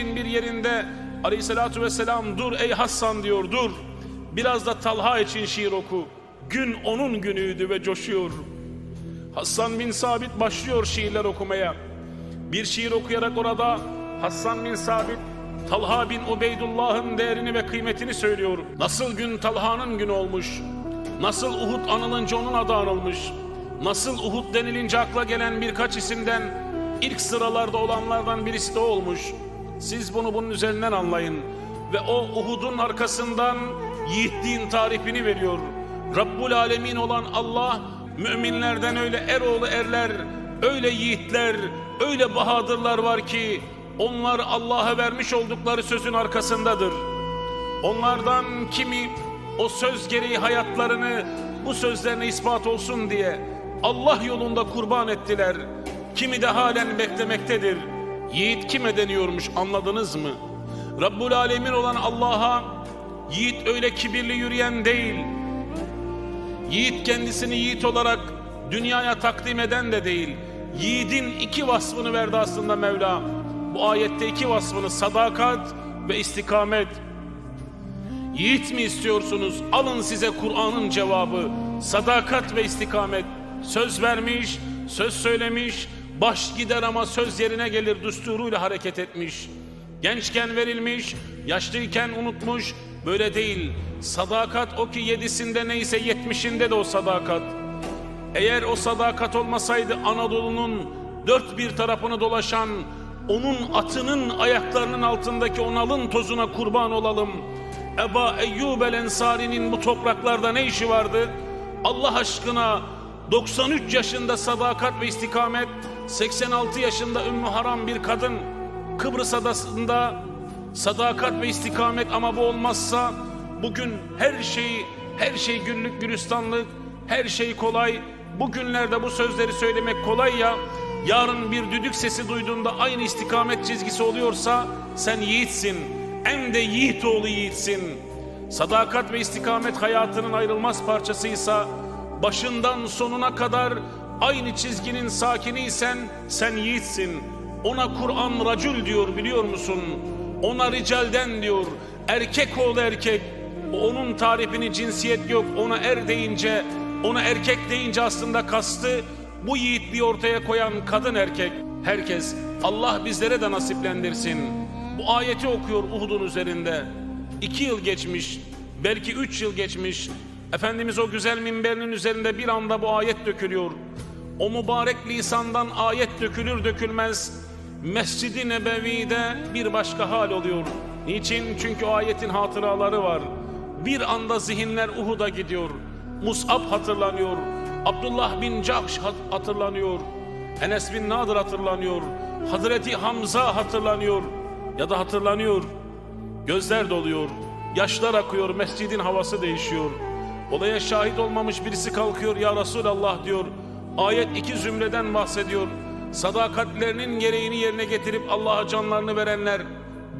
şehrin bir yerinde aleyhissalatü vesselam dur ey Hassan diyor dur. Biraz da Talha için şiir oku. Gün onun günüydü ve coşuyor. Hassan bin Sabit başlıyor şiirler okumaya. Bir şiir okuyarak orada Hassan bin Sabit Talha bin Ubeydullah'ın değerini ve kıymetini söylüyor. Nasıl gün Talha'nın günü olmuş. Nasıl Uhud anılınca onun adı anılmış. Nasıl Uhud denilince akla gelen birkaç isimden ilk sıralarda olanlardan birisi de olmuş. Siz bunu bunun üzerinden anlayın. Ve o Uhud'un arkasından yiğitliğin tarifini veriyor. Rabbul Alemin olan Allah müminlerden öyle eroğlu erler, öyle yiğitler, öyle bahadırlar var ki onlar Allah'a vermiş oldukları sözün arkasındadır. Onlardan kimi o söz gereği hayatlarını bu sözlerine ispat olsun diye Allah yolunda kurban ettiler. Kimi de halen beklemektedir. Yiğit kime deniyormuş anladınız mı? Rabbul Alemin olan Allah'a yiğit öyle kibirli yürüyen değil. Yiğit kendisini yiğit olarak dünyaya takdim eden de değil. Yiğidin iki vasfını verdi aslında Mevla. Bu ayette iki vasfını sadakat ve istikamet. Yiğit mi istiyorsunuz? Alın size Kur'an'ın cevabı. Sadakat ve istikamet. Söz vermiş, söz söylemiş, baş gider ama söz yerine gelir düsturuyla hareket etmiş. Gençken verilmiş, yaşlıyken unutmuş. Böyle değil. Sadakat o ki yedisinde neyse yetmişinde de o sadakat. Eğer o sadakat olmasaydı Anadolu'nun dört bir tarafını dolaşan onun atının ayaklarının altındaki o nalın tozuna kurban olalım. Eba Eyyub el Ensari'nin bu topraklarda ne işi vardı? Allah aşkına 93 yaşında sadakat ve istikamet, 86 yaşında Ümmü Haram bir kadın Kıbrıs adasında sadakat ve istikamet ama bu olmazsa bugün her şey her şey güllük gülistanlık, her şey kolay. Bugünlerde bu sözleri söylemek kolay ya. Yarın bir düdük sesi duyduğunda aynı istikamet çizgisi oluyorsa sen yiğitsin. Hem de yiğit oğlu yiğitsin. Sadakat ve istikamet hayatının ayrılmaz parçasıysa başından sonuna kadar aynı çizginin sakiniysen sen yiğitsin. Ona Kur'an racül diyor biliyor musun? Ona ricalden diyor. Erkek oğlu erkek. Onun tarifini cinsiyet yok. Ona er deyince, ona erkek deyince aslında kastı bu yiğitliği ortaya koyan kadın erkek. Herkes Allah bizlere de nasiplendirsin. Bu ayeti okuyor Uhud'un üzerinde. İki yıl geçmiş, belki üç yıl geçmiş. Efendimiz o güzel minberinin üzerinde bir anda bu ayet dökülüyor. O mübarek lisandan ayet dökülür dökülmez Mescid-i Nebevi'de bir başka hal oluyor. Niçin? Çünkü ayetin hatıraları var. Bir anda zihinler Uhud'a gidiyor. Mus'ab hatırlanıyor. Abdullah bin Cahş hatırlanıyor. Enes bin Nadir hatırlanıyor. Hazreti Hamza hatırlanıyor. Ya da hatırlanıyor. Gözler doluyor. Yaşlar akıyor. Mescidin havası değişiyor. Olaya şahit olmamış birisi kalkıyor. Ya Resulallah diyor. Ayet iki zümreden bahsediyor. Sadakatlerinin gereğini yerine getirip Allah'a canlarını verenler.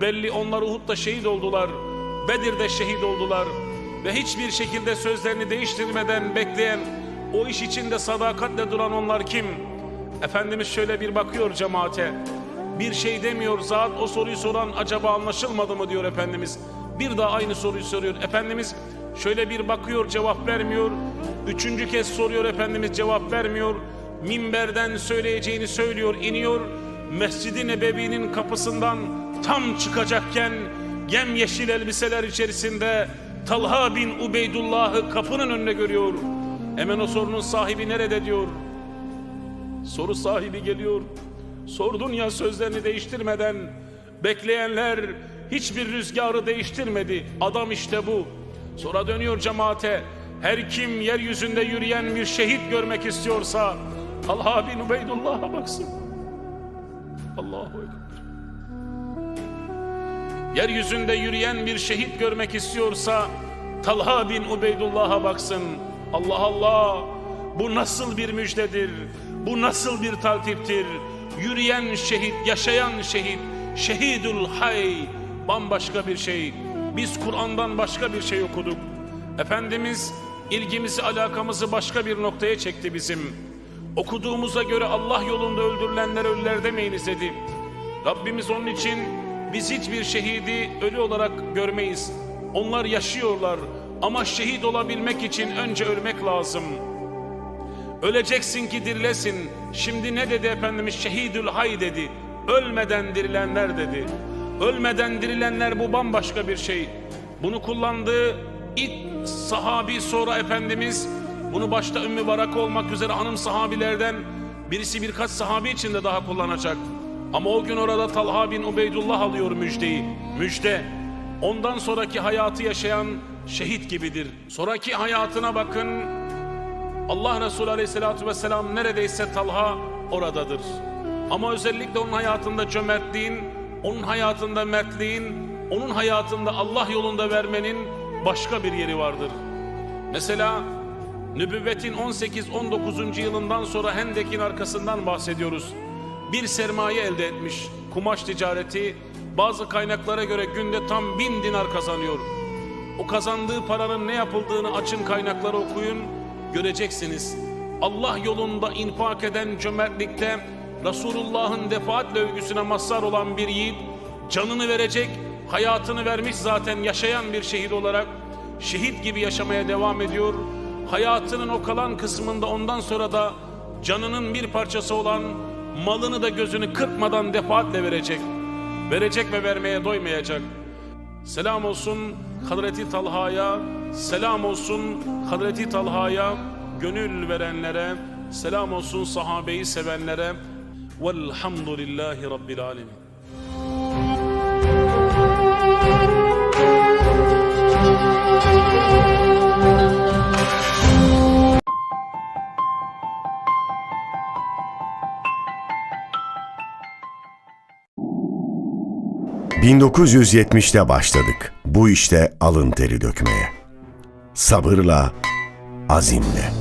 Belli onlar Uhud'da şehit oldular. Bedir'de şehit oldular. Ve hiçbir şekilde sözlerini değiştirmeden bekleyen, o iş içinde sadakatle duran onlar kim? Efendimiz şöyle bir bakıyor cemaate. Bir şey demiyor zat o soruyu soran acaba anlaşılmadı mı diyor Efendimiz. Bir daha aynı soruyu soruyor. Efendimiz şöyle bir bakıyor cevap vermiyor. Üçüncü kez soruyor Efendimiz cevap vermiyor. Minberden söyleyeceğini söylüyor iniyor. Mescid-i Nebevi'nin kapısından tam çıkacakken yemyeşil elbiseler içerisinde Talha bin Ubeydullah'ı kapının önünde görüyor. Hemen o sorunun sahibi nerede diyor. Soru sahibi geliyor. Sordun ya sözlerini değiştirmeden. Bekleyenler hiçbir rüzgarı değiştirmedi. Adam işte bu. Sonra dönüyor cemaate. Her kim yeryüzünde yürüyen bir şehit görmek istiyorsa Talha bin Ubeydullah'a baksın. Allahu Ekber. Yeryüzünde yürüyen bir şehit görmek istiyorsa Talha bin Ubeydullah'a baksın. Allah Allah bu nasıl bir müjdedir? Bu nasıl bir taltiptir? Yürüyen şehit, yaşayan şehit, şehidul hay bambaşka bir şey. Biz Kur'an'dan başka bir şey okuduk. Efendimiz ilgimizi, alakamızı başka bir noktaya çekti bizim. Okuduğumuza göre Allah yolunda öldürülenler ölüler demeyiniz dedi. Rabbimiz onun için Biz hiçbir şehidi ölü olarak görmeyiz. Onlar yaşıyorlar ama şehit olabilmek için önce ölmek lazım. Öleceksin ki dirilesin. Şimdi ne dedi Efendimiz? Şehidül hay dedi. Ölmeden dirilenler dedi. Ölmeden dirilenler bu bambaşka bir şey. Bunu kullandığı ilk sahabi sonra Efendimiz bunu başta Ümmü Barak olmak üzere hanım sahabilerden birisi birkaç sahabi için de daha kullanacak. Ama o gün orada Talha bin Ubeydullah alıyor müjdeyi. Müjde. Ondan sonraki hayatı yaşayan şehit gibidir. Sonraki hayatına bakın. Allah Resulü Aleyhisselatü Vesselam neredeyse Talha oradadır. Ama özellikle onun hayatında cömertliğin, onun hayatında mertliğin, onun hayatında Allah yolunda vermenin başka bir yeri vardır. Mesela nübüvvetin 18-19. yılından sonra Hendek'in arkasından bahsediyoruz. Bir sermaye elde etmiş, kumaş ticareti, bazı kaynaklara göre günde tam bin dinar kazanıyor. O kazandığı paranın ne yapıldığını açın kaynakları okuyun, göreceksiniz. Allah yolunda infak eden cömertlikte Resulullah'ın defaatle övgüsüne mazhar olan bir yiğit canını verecek, hayatını vermiş zaten yaşayan bir şehit olarak şehit gibi yaşamaya devam ediyor. Hayatının o kalan kısmında ondan sonra da canının bir parçası olan malını da gözünü kırpmadan defaatle verecek. Verecek ve vermeye doymayacak. Selam olsun Hazreti Talha'ya, selam olsun Hazreti Talha'ya, gönül verenlere, selam olsun sahabeyi sevenlere. Velhamdülillahi Rabbil Alemin. 1970'te başladık bu işte alın teri dökmeye. Sabırla, azimle.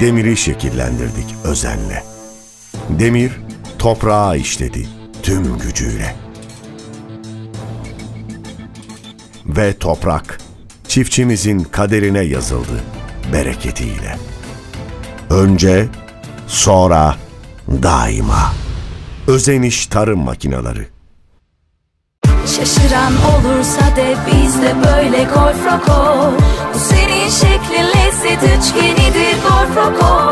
Demiri şekillendirdik özenle. Demir toprağa işledi tüm gücüyle. Ve toprak çiftçimizin kaderine yazıldı bereketiyle. Önce, sonra, daima. Özeniş tarım makineleri. Şaşıran olursa de biz de böyle Golf Roko Bu senin şeklin lezzet üçgenidir Golf Roko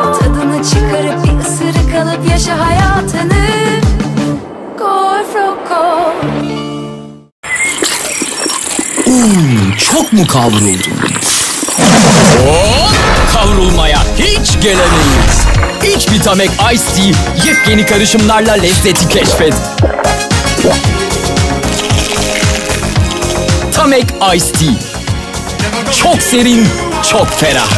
Çok mu kavruldun? Hop! Kavrulmaya hiç gelemeyiz. İç Vitamek Ice Tea yepyeni karışımlarla lezzeti keşfet. Tamek Ice Tea. Çok serin, çok ferah.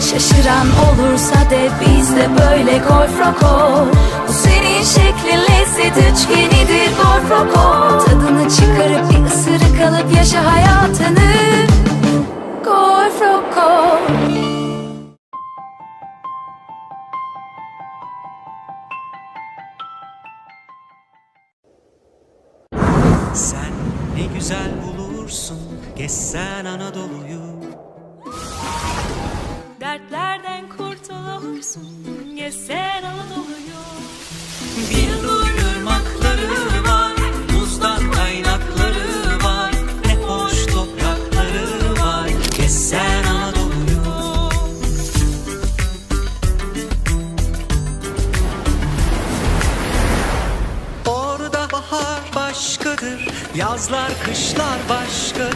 Şaşıran olursa de biz de böyle Golf Roko Bu senin şeklin lezzet üçgenidir Golf Roko Tadını çıkarıp bir ısırık alıp yaşa hayatını. Golf Roko Sen ne güzel bulursun Gezsen Anadolu'yu. Dertlerden kurtulursun Gezsen Anadolu'yu. Bir nur kışlar